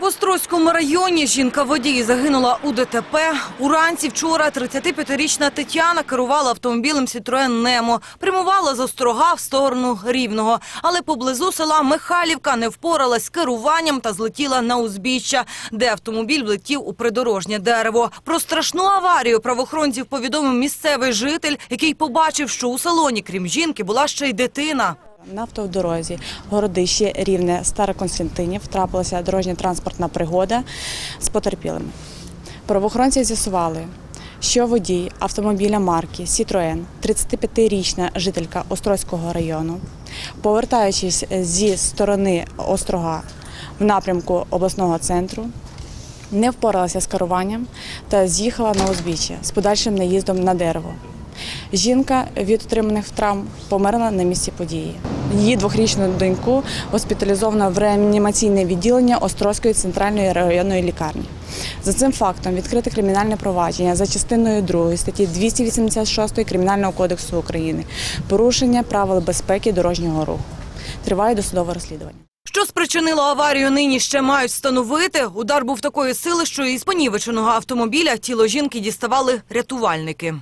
В Острозькому районі жінка водій загинула у ДТП. Уранці вчора 35-річна Тетяна керувала автомобілем Citroen Немо. Прямувала з Острога в сторону Рівного. Але поблизу села Михайлівка не впоралась з керуванням та злетіла на узбіччя, де автомобіль влетів у придорожнє дерево. Про страшну аварію правоохоронців повідомив місцевий житель, який побачив, що у салоні, крім жінки, була ще й дитина. На автодорозі Городище Рівне Староконстантинів трапилася дорожньо-транспортна пригода з потерпілими. Правоохоронці з'ясували, що водій автомобіля марки Citroën, 35-річна жителька Острозького району, повертаючись зі сторони Острога в напрямку обласного центру, не впоралася з керуванням та з'їхала на узбіччя з подальшим наїздом на дерево. Жінка від отриманих травм померла на місці події. Її двохрічну доньку госпіталізовано в реанімаційне відділення Острозької центральної районної лікарні. За цим фактом відкрите кримінальне провадження за частиною 2 статті 286 Кримінального кодексу України порушення правил безпеки дорожнього руху. Триває досудове розслідування. Що спричинило аварію, нині ще мають встановити. Удар був такої сили, що із понівеченого автомобіля тіло жінки діставали рятувальники.